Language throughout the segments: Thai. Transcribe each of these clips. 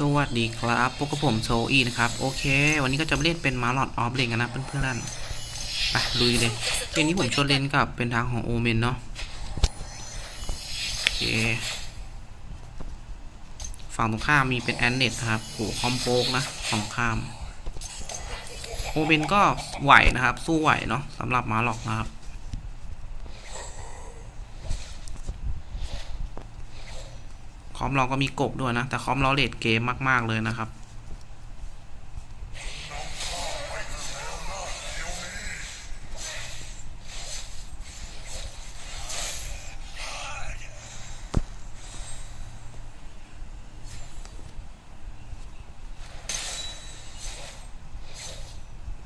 สวัสดีครับพบกับผมโซอีนะครับ โอเค วันนี้ก็จะมาเล่นเป็นมาร์ลอดออฟเลนกันนะเพื่อนๆไปลุยเลยเกมนี้ผมชวนเล่นกับเป็นทางของโอเมนเนาะโอเคฝั่งตรงข้ามมีเป็นแอนเนตนะครับโหคอมโปกนะฝั่งข้าม โอเมนก็ไหวนะครับ สู้ไหวเนาะสำหรับมาร์ลอกนะครับ คอมเราก็มีกบด้วยนะ แต่คอมเราเลดเกมมาก ๆ เลยนะครับ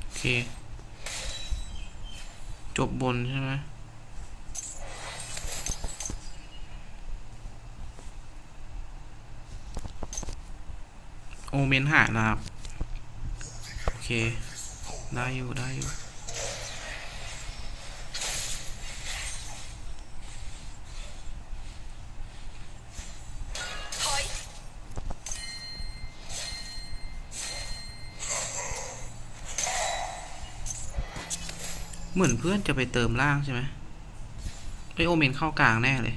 โอเค จบบนใช่ไหม เมนหานะครับ โอเค ได้อยู่ ได้อยู่เหมือนเพื่อนจะไปเติมล่างใช่ไหมไอโอเมนเข้ากลางแน่เลย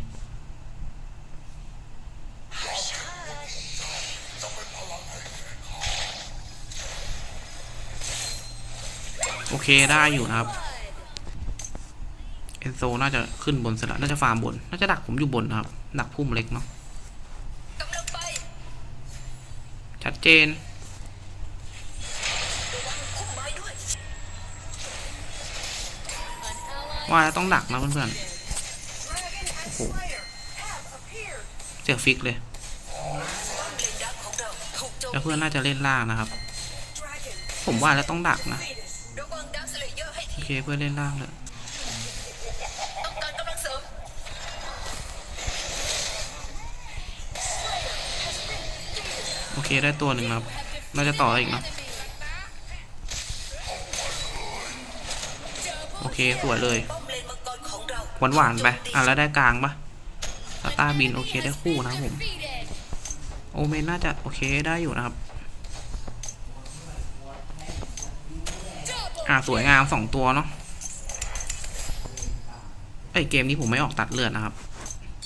เคได้อยู่นะครับเอนโซน่าจะขึ้นบนสร็จแล้วน่าจะฟาร์มบน น่าจะดักผมอยู่บนนะครับ ดักพุ่มเล็กเนาะชัดเจน ว่าต้องดักนะเพื่อนๆ โอ้โห เสียฟิกเลยเจมแล้วเพื่อนน่าจะเล่นล่างนะครับ ผมว่าแล้วต้องดักนะ เยอร์ให้โอเคเพื่อเล่นล่างเลยโอเคได้ตัวหนึ่งครับ น่าจะต่ออีกเนาะโอเคสวยเลย หวานหวานๆไป อะแล้วได้กลางปะสตาร์บิน โอเคได้คู่นะครับผม โอเมนน่าจะ โอเคได้อยู่นะครับ อะสวยงามสองตัวเนาะไอยเกมนี้ผมไม่ออกตัดเลือดนะครับ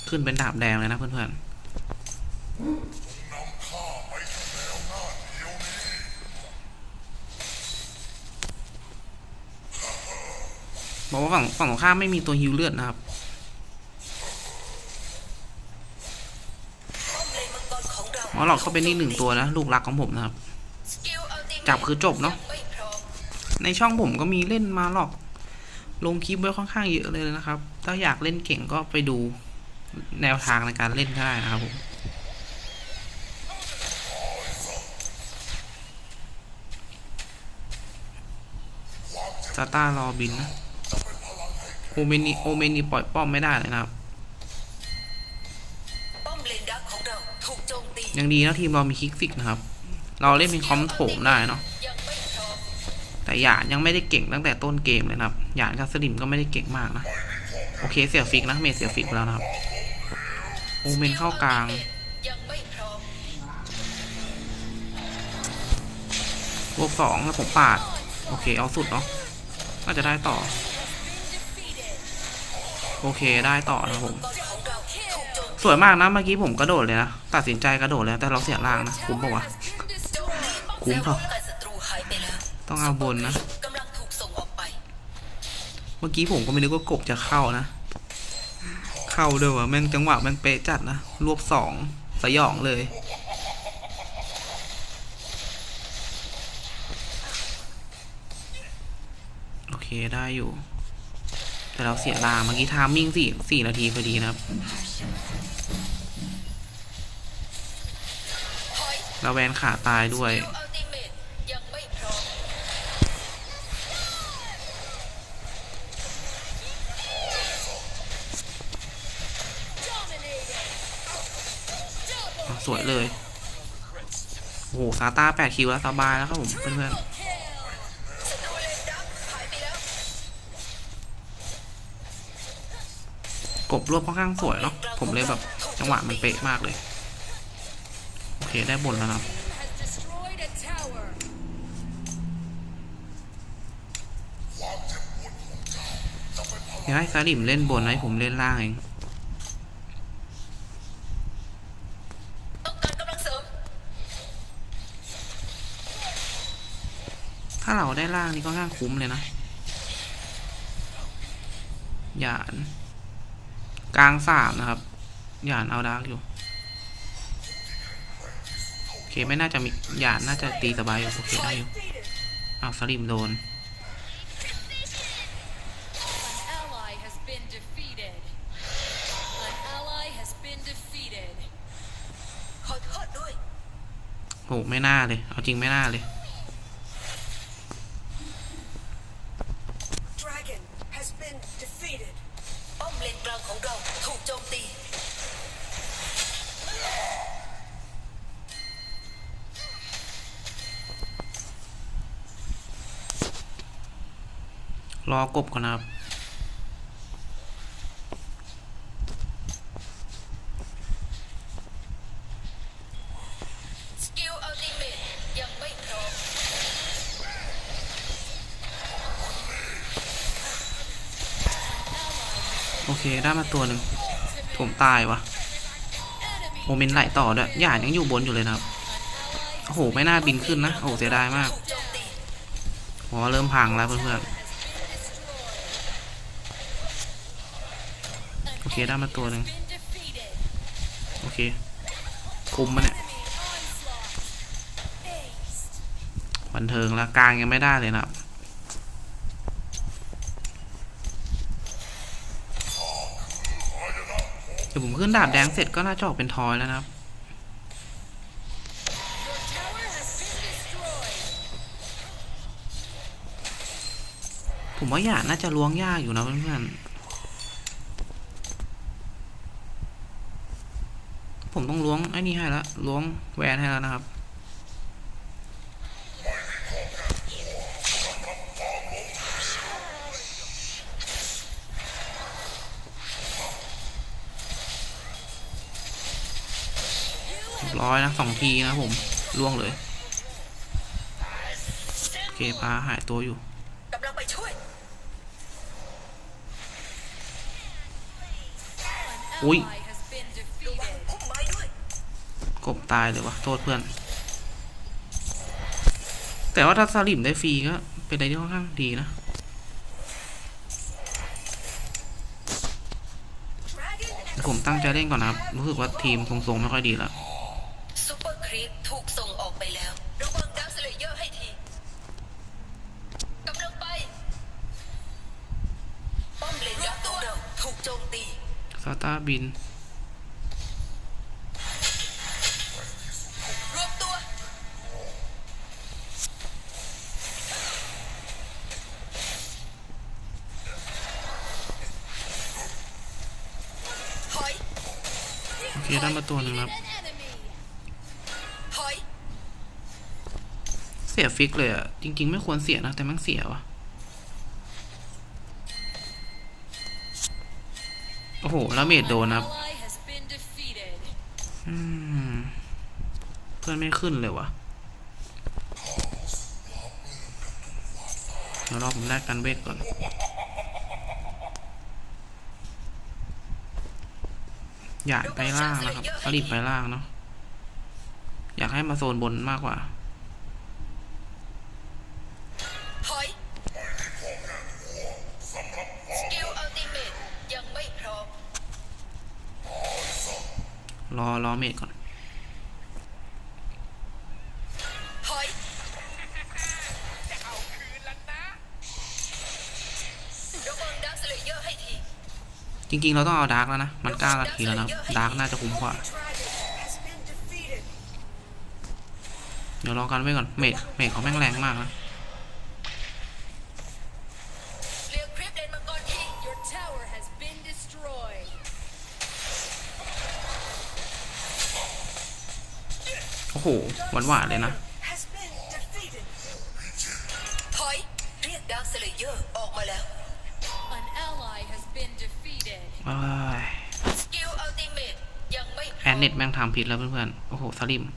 ขึ้นเป็นดาบแดงเลยนะเพื่อนๆบอกว่าฝั่งฝั่งตรงข้าไม่มีตัวฮิวเลือดนะครับป้อมเลนมังกรของเราหมอหลอกก็เป็นอีกหนึ่งตัวนะ ลูกรักของผมนะครับ จับคือจบเนอะ ในช่องผมก็มีเล่นมาหรอก ลงคลิปไว้ค่อนข้างเยอะเลยนะครับ ถ้าอยากเล่นเก่งก็ไปดูแนวทางในการเล่นก็ได้นะครับผมซาต้ารอบินนะ โอเมนีโอเมนีปล่อยป้อมไม่ได้เลยนะครับ ยังดีนะทีมเรามีคิกฟิกนะครับ เราเล่นเป็นคอมโถมได้เนาะ แต่หยาดยังไม่ได้เก่งตั้งแต่ต้นเกมเลยนะครับหยาดกับสลิมก็ไม่ได้เก่งมากนะ โอเคเสียฟิกนะเมเสียฟิกไปแล้วนะครับ โอเมนเข้ากลางพร้อมบวกสองแล้วผมปาด โอเคเอาสุดเนาะน่าจะได้ต่อ โอเคได้ต่อนะผม สวยมากนะเมื่อกี้ผมกระโดดเลยนะ ตัดสินใจกระโดดเลยแต่เราเสียล่างนะ คุ้มปะวะ คุ้มเปล่า ต้องเอาบนนะ เมื่อกี้ผมก็ไม่นึกว่ากบจะเข้านะ เข้าด้วยวะแม่งจังหวะแม่งเป๊ะจัดนะ รวบสองสยองเลย โอเคได้อยู่ แต่เราเสียลาเมื่อกี้ทามมิ่งสี่สี่นาทีพอดีนะครับเราแวนขาตายด้วย สกิลอัลติเมทยังไม่พร้อม อะส วยเลย โอ้โหซาต้าแปดคิวแล้วสบายแล้วครับผมเพื่อนกหายไปแล้วๆกบรวบค่อนข้างสวยเนาะผมเลยแบบจังหวะมันเป๊ะมากเลย โอเคได้บนแล้วนะครับเดี๋ยวให้ซาลิมเล่นบนให้ผมเล่นล่างเองการกำลังเสริม ถ้าเราได้ล่างนี่ก็ง่างคุ้มเลยนะหยานกลางสามนะครับหยานเอาดาร์กอยู่โอเคไม่น่าจะมีหยานน่าจะตีสบายอยู่โอเคได้อยู่เอาสลิมโดน An ally has been defeated. An ally has been defeated. ขอโทษด้วยโหไม่น่าเลย เอาจริงไม่น่าเลย been defeated. ป้อมเลนกลางของเราถูกโจมตี รอกบก่อนนะครับ สกิลอัลติเมตยังไม่พร้อม โอเคได้มาตัวหนึ่งผมตายวะโมเมนต์ไหลต่อด้วยหยานยังอยู่บนอยู่เลยนะครับโอ้โห ไม่น่าบินขึ้นนะ โอ้เสียดายมากถูกโจมตีหัวเริ่มพังแล้วเพื่อนๆ โอเค ได้มาตัวหนึ่งโอเค คุมมันเนี่ย บันเทิงแล้วกลางยังไม่ได้เลยนะครับ ดี๋ยวผมขึ้นดาบแดงเสร็จก็น่าจะออกเป็นทอยแล้วนะครับ ผมว่าหยาดน่าจะล้วงยากอยู่นะเพื่อนๆผมต้องล้วงไอ้นี่ให้แล้วล้วงแหวนให้แล้วนะครับ เรียบร้อยนะสองทีนะผมล่วงเลยโอเคปลาหายตัวอยู่กำลังไปช่วย An Ui. ally has been defeated. พุ่มไม้ด้วยกบตายเลยวะโทษเพื่อน แต่ว่าถ้าสลิมได้ฟรีก็เป็นอะไรที่ค่อนข้างดีนะ Dragon ผมตั้งใจเล่นก่อนนะครับ รู้สึกว่าทีมทรงๆไม่ค่อยดีแล้ว ถูกโจมตีซาตาบินรวมตัวถอยโอเคได้มาตัวหนึ่งครับ An enemy. ถอย เสียฟิกเลยอะจริง ๆ ไม่ควรเสียนะ แต่มันเสียวะ อ้โหแล้วเมดโดนะครับเพื่อนไม่ขึ้นเลยวะเดี๋ยวรอผมแลกกันเวทก่อนอยากไปล่างนะครับสลิปไปล่างเนาะอยากให้มาโซนบนมากกว่า รอรอเมดก่อนถอยระวังดักสเลเยอร์ให้ทีจริงๆ เราต้องเอาดาร์กแล้วนะ มันเก้านาทีแล้วนะครับดาร์กน่าจะคุ้มกว่า Dragon has been defeated. เดี๋ยวรอกันไว้ก่อน เมดเมดเขาแม่งแรงมากนะ อ้โหหวานหวานๆเลยนะ Has been defeated. ถอยเรียกดักสเลเยอร์ออกมาแล้ว An ally has been defeated. เอ้ยสกิลอัลติเมตยังไม่พแอร้อนมเน็ตแม่งทำผิดแล้วเพื่อนๆ โอ้โหสลิม An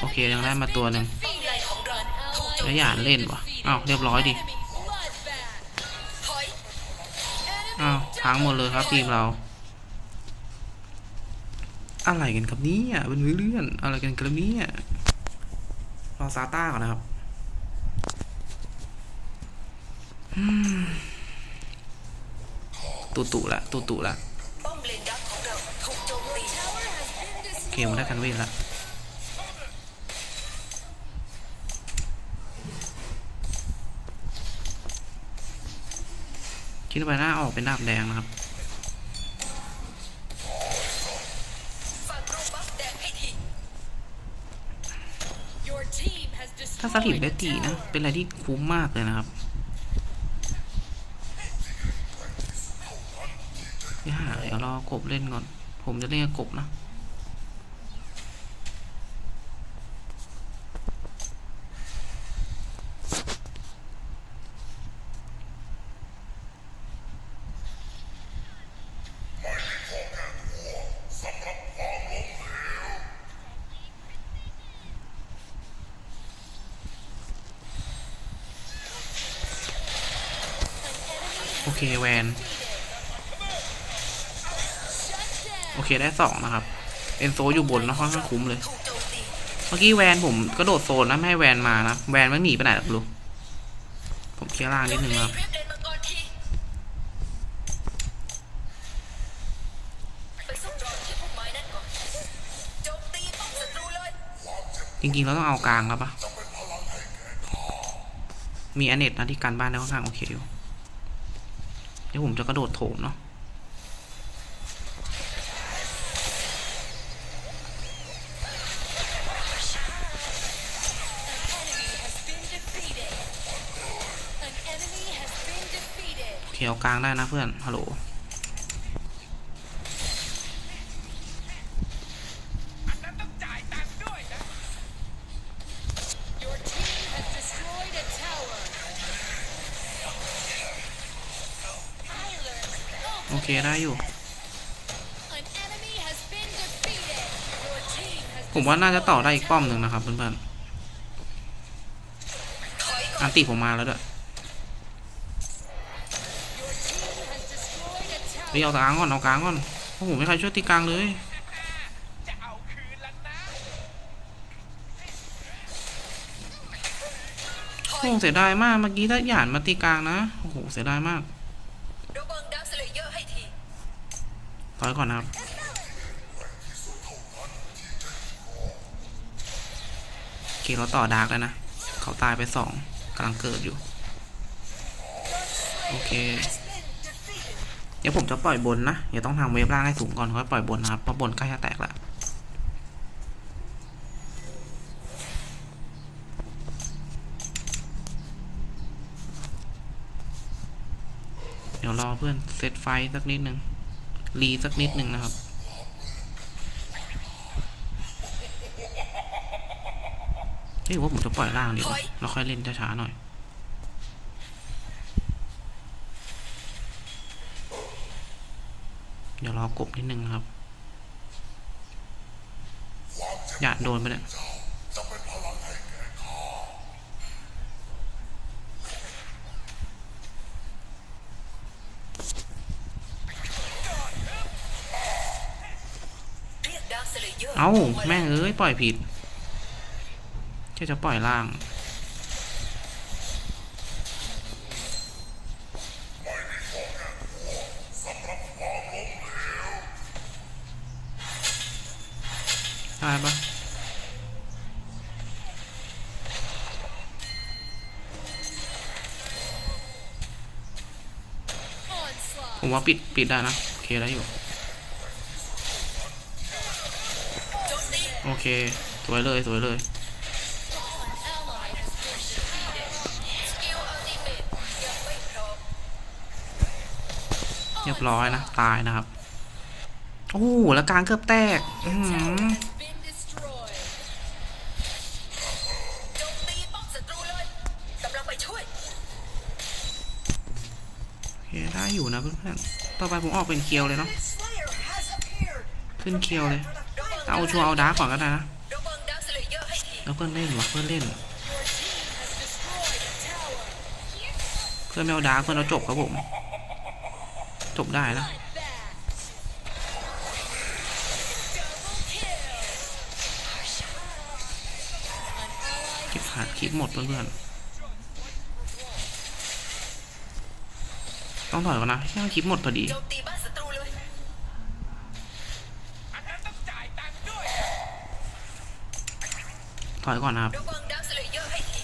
โอเคยังได้มาตัวหนึ่งป้อมในของเราถูกโจมแล้วอย่าเล่นวะอ้าวเรียบร้อยดิ Enemy bloodbath. ถอยอ้าวพังหมดเลยครับทีมเรา อะไรกันครับเนี่ยเป็นเรื่องอะไรกันครับเนี่ยรอซาต้าก่อนนะครับตุตุละตุตุละป้อมเลนดักของเราถูกโจมตีโอเคมันได้กันเวทละคิดว่าหน้าออกเป็นดาบแดงนะครับ ถ้าสถิต destroyed ได้ตีนะ เป็นอะไรที่คุ้มมากเลยนะครับอย่าเดี๋ยวรอกบเล่นก่อน ผมจะเล่นกับกบนะ โอเค แวนโอเคได้สองนะครับ เอนโซอยู่บนนะค่อนข้างคุ้มเลย เมื่อกี้แวนผมกระโดดโซนนะไม่ให้แวนมานะ แวนมันหนีไปไหนหรอลูกผมเคลียร์ล่างนิดนึงครับจมตีป้อมศัตรูเลยจริงๆเราต้องเอากลางแล้วปะมีอเนตนะที่การบ้านได้ค่อนข้างโอเคอยู่ เดี๋ยวผมจะกระโดดโถมเนาะโอเคเอากลางได้นะเพื่อน ฮัลโหล เคได้อยู่ An enemy has been defeated. Your team has ผมว่าน่าจะต่อได้อีกป้อมหนึ่งนะครับเพื่อนถอยๆก่ออันนติผมมาแล้วด้วย Your team has destroyed a เฮ้ย tower. เอากลางก่อนเอากลางก่อนโอ้โหไม่ใครช่วยตีกลางเลยถอโอ้ยโหเสียดายมากเมื่อกี้ถ้าหยานมาตีกลางนะโอ้โหเสียดายมาก ระวังดักสเลเยอร์ให้ที ถอยก่อนนะครับ โอเคเราต่อดาร์กแล้วนะ เขาตายไปสองกำลังเกิดอยู่ โอเค เดี๋ยวผมจะปล่อยบนนะเดี๋ยวต้องทำเวฟล่างให้สูงก่อนค่อยปล่อยบนนะครับ เพราะบนใกล้จะแตกละเดี๋ยวรอเพื่อนเซตไฟสักนิดหนึ่ง รีสักนิดหนึ่งนะครับเฮ้ยว่าผมจะปล่อยล่างดีกว่าเราค่อยเล่นช้าๆหน่อยเดี๋ยวรอกบนิดนึงนะครับ อย่าโดนไปเนี่ย เอ้าแม่งเอ้ย ปล่อยผิดแค่จะปล่อยล่างได้ปะผมว่าปิด ปิดได้นะ โอเค ได้อยู่ โจมตี โอ โอเค สวยเลยสวยเลยเรียบร้อยนะ ตายนะครับ โอ้แล้วการเกือบแตก อืได้อยู่นะเพื่อนๆ ต่อไปผมออกเป็นเคียวเลยเนาะ ขึ้นเคียวเลย เอาชัวร์เอาดาร์กก่อนก็ได้นะระวังดักสเลเยอร์ให้ทีแล้วเพื่อนเล่นวะเพื่อนเล่น เพื่อนไม่เอาดาร์กเพื่อนเอาจบครับผม จบได้นะคลิปขาดคลิปหมดเพื่อนๆต้องถอยก่อนนะแค่คลิปหมดพอดี ถอยก่อนนะครับระวังดักสเลเยอร์ให้ที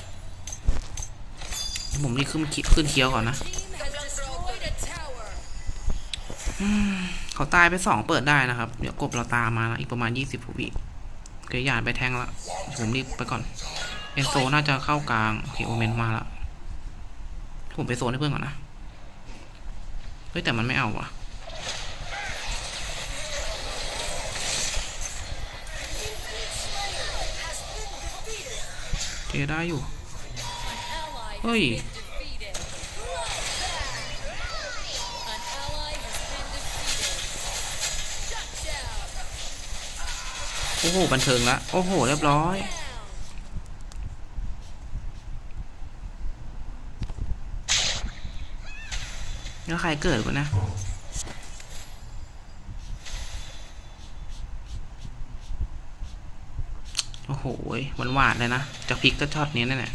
ผมรีบขึ้นคิขึ้นเคี้ยวก่อนนะ Team has destroyed a tower. เขาตายไปสองเปิดได้นะครับ เดี๋ยวกบเราตามมานะอีกประมาณยี่สิบวิเกยหยานไปแทงละผมรีบไปก่อน เอนโซน่าจะเข้ากลางโอเคโอเมนมาละผมไปโซนให้เพื่อนก่อนนะ เฮ้ยแต่มันไม่เอาว่ะ เจได้อยู่ Ally has Oi. been defeated. An ally has been defeated. Shut down. โอ้โห บันเทิงละ โอ้โห เรียบร้อย Down. แล้วใครเกิดวะนะ โอ้โหวานหวานๆเลยนะ จะพลิกก็ช็อตนี้แน่ๆหละ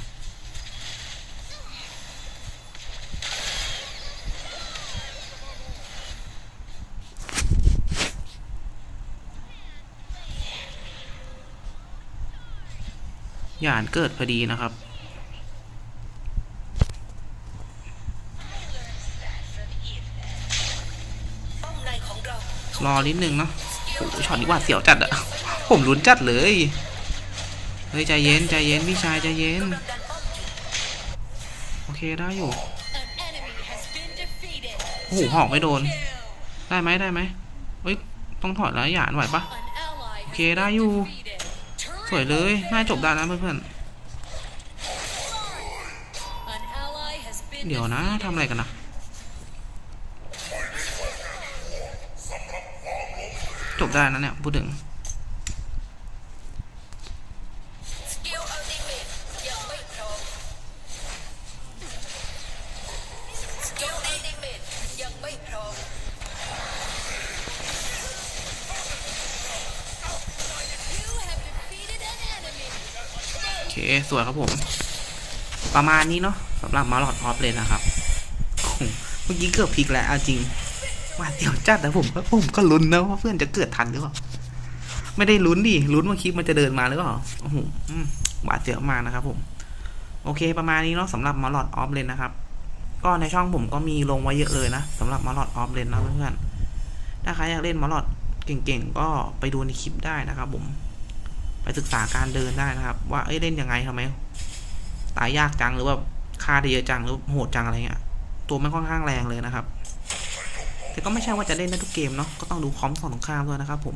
ยานเกิดพอดีนะครับป้อรอนิดนึงเนาะโอ้ช็อตนี้หว่าดเสียวจัดอะผมลุ้นจัดเลย เฮ้ยใจเย็นใจเย็นพี่ชายใจเย็น โอเคได้อยู่ โอ้โหหอกไม่โดน ได้ไหมได้ไหมเฮ้ยต้องถอดแล้วหยานไหวปะโอเคได้อยู่ สวยเลยน่าจบได้แล้วเพื่อนๆเดี๋ยวนะทำอะไรกันนะจบได้นะเนี่ยพูดถึง วยครับผม ประมาณนี้เนาะสำหรับมาลอดออฟเลยนะครับเมื่อกี้เกือบพลิกแล้วจริงว่าดเสียวจัดแต่ผมก็ผมก็ลุ้นนะว่าเพื่อนจะเกิดทันหรือเปล่าไม่ได้ลุ้นดิลุ้นว่าคลิปมันจะเดินมาหรือเปล่าโอ้โหหวาดเสียวมากนะครับ ผม โอเค ประมาณนี้เนาะสำหรับมาลอดออฟเลนนะครับ ก็ในช่องผมก็มีลงไว้เยอะเลยนะสำหรับมาลอดออฟเลนนะเพื่อนๆถ้าใครอยากเล่นมาลอดเก่งๆก็ไปดูในคลิปได้นะครับ ผม ไปศึกษาการเดินได้นะครับ ว่าเอ้ยเล่นยังไงทำไมตายยากจังหรือว่าค่าได้เยอะจังหรือโหดจังอะไรเงี้ยตัวมันค่อนข้างแรงเลยนะครับ แต่ก็ไม่ใช่ว่าจะเล่นได้ทุกเกมเนาะก็ต้องดูคอมฝั่งตรงข้ามด้วยนะครับ ผม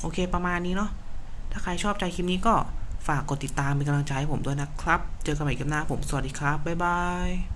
โอเคประมาณนี้เนาะถ้าใครชอบใจคลิปนี้ก็ฝากกดติดตามเป็นกำลังใจให้ผมด้วยนะครับ เจอกันใหม่คลิปหน้าผมสวัสดีครับบ๊ายบาย